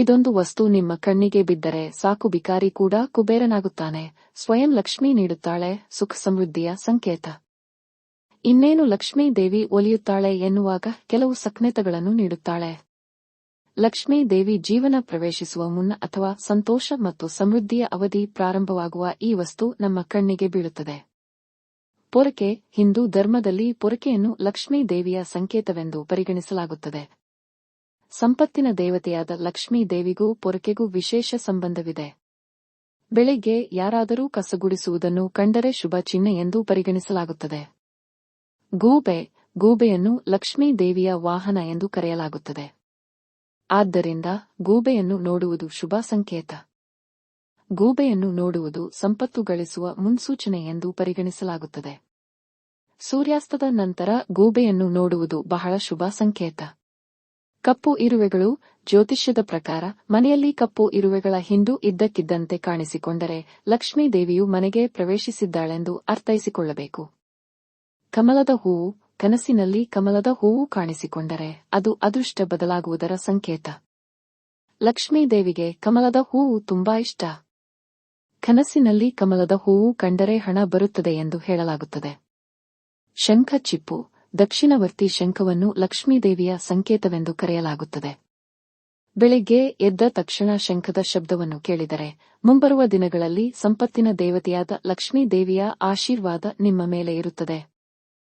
ಇದೊಂದು ವಸ್ತು ನಿಮ್ಮ ಕಣ್ಣಿಗೆ ಬಿದ್ದರೆ ಸಾಕು ಬಿಕಾರಿ ಕೂಡ ಕುಬೇರನಾಗುತ್ತಾನೆ. ಸ್ವಯಂ ಲಕ್ಷ್ಮಿ ನೀಡುತ್ತಾಳೆ, ಸುಖ ಸಮೃದ್ಧಿಯ ಸಂಕೇತ. ಇನ್ನೇನು ಲಕ್ಷ್ಮೀ ದೇವಿ ಒಲಿಯುತ್ತಾಳೆ ಎನ್ನುವಾಗ ಕೆಲವು ಸಕ್ನೆತಗಳನ್ನು ನೀಡುತ್ತಾಳೆ. ಲಕ್ಷ್ಮೀ ದೇವಿ ಜೀವನ ಪ್ರವೇಶಿಸುವ ಮುನ್ನ ಅಥವಾ ಸಂತೋಷ ಮತ್ತು ಸಮೃದ್ಧಿಯ ಅವಧಿ ಪ್ರಾರಂಭವಾಗುವ ಈ ವಸ್ತು ನಮ್ಮ ಕಣ್ಣಿಗೆ ಬೀಳುತ್ತದೆ. ಪೊರಕೆ, ಹಿಂದೂ ಧರ್ಮದಲ್ಲಿ ಪೊರಕೆಯನ್ನು ಲಕ್ಷ್ಮೀ ದೇವಿಯ ಸಂಕೇತವೆಂದು ಪರಿಗಣಿಸಲಾಗುತ್ತದೆ. ಸಂಪತ್ತಿನ ದೇವತೆಯಾದ ಲಕ್ಷ್ಮೀ ದೇವಿಗೂ ಪೊರಕೆಗೂ ವಿಶೇಷ ಸಂಬಂಧವಿದೆ. ಬೆಳಿಗ್ಗೆ ಯಾರಾದರೂ ಕಸಗುಡಿಸುವುದನ್ನು ಕಂಡರೆ ಶುಭ ಚಿಹ್ನೆ ಎಂದು ಪರಿಗಣಿಸಲಾಗುತ್ತದೆ. ಗೂಬೆ, ಗೂಬೆಯನ್ನು ಲಕ್ಷ್ಮೀ ದೇವಿಯ ವಾಹನ ಎಂದು ಕರೆಯಲಾಗುತ್ತದೆ. ಆದ್ದರಿಂದ ಗೂಬೆಯನ್ನು ನೋಡುವುದು ಶುಭ ಸಂಕೇತ. ಗೂಬೆಯನ್ನು ನೋಡುವುದು ಸಂಪತ್ತು ಗಳಿಸುವ ಮುನ್ಸೂಚನೆ ಎಂದು ಪರಿಗಣಿಸಲಾಗುತ್ತದೆ. ಸೂರ್ಯಾಸ್ತದ ನಂತರ ಗೂಬೆಯನ್ನು ನೋಡುವುದು ಬಹಳ ಶುಭ ಸಂಕೇತ. ಕಪ್ಪು ಇರುವೆಗಳು ಜ್ಯೋತಿಷ್ಯದ ಪ್ರಕಾರ ಮನೆಯಲ್ಲಿ ಕಪ್ಪು ಇರುವೆಗಳ ಹಿಂಡು ಇದ್ದಕ್ಕಿದ್ದಂತೆ ಕಾಣಿಸಿಕೊಂಡರೆ ಲಕ್ಷ್ಮೀ ದೇವಿಯು ಮನೆಗೆ ಪ್ರವೇಶಿಸಿದ್ದಾಳೆಂದು ಅರ್ಥೈಸಿಕೊಳ್ಳಬೇಕು. ಕಮಲದ ಹೂವು ಕನಸಿನಲ್ಲಿ ಕಮಲದ ಹೂವು ಕಾಣಿಸಿಕೊಂಡರೆ ಅದು ಅದೃಷ್ಟ ಬದಲಾಗುವುದರ ಸಂಕೇತ. ಲಕ್ಷ್ಮೀ ದೇವಿಗೆ ಕಮಲದ ಹೂವು ತುಂಬಾ ಇಷ್ಟ. ಕನಸಿನಲ್ಲಿ ಕಮಲದ ಹೂವು ಕಂಡರೆ ಹಣ ಬರುತ್ತದೆ ಎಂದು ಹೇಳಲಾಗುತ್ತದೆ. ಶಂಖ ಚಿಪ್ಪು ದಕ್ಷಿಣವರ್ತಿ ಶಂಖವನ್ನು ಲಕ್ಷ್ಮೀದೇವಿಯ ಸಂಕೇತವೆಂದು ಕರೆಯಲಾಗುತ್ತದೆ. ಬೆಳಿಗ್ಗೆ ಎದ್ದ ತಕ್ಷಣ ಶಂಖದ ಶಬ್ದವನ್ನು ಕೇಳಿದರೆ, ಮುಂಬರುವ ದಿನಗಳಲ್ಲಿ ಸಂಪತ್ತಿನ ದೇವತೆಯಾದ ಲಕ್ಷ್ಮೀದೇವಿಯ ಆಶೀರ್ವಾದ ನಿಮ್ಮ ಮೇಲೆ ಇರುತ್ತದೆ.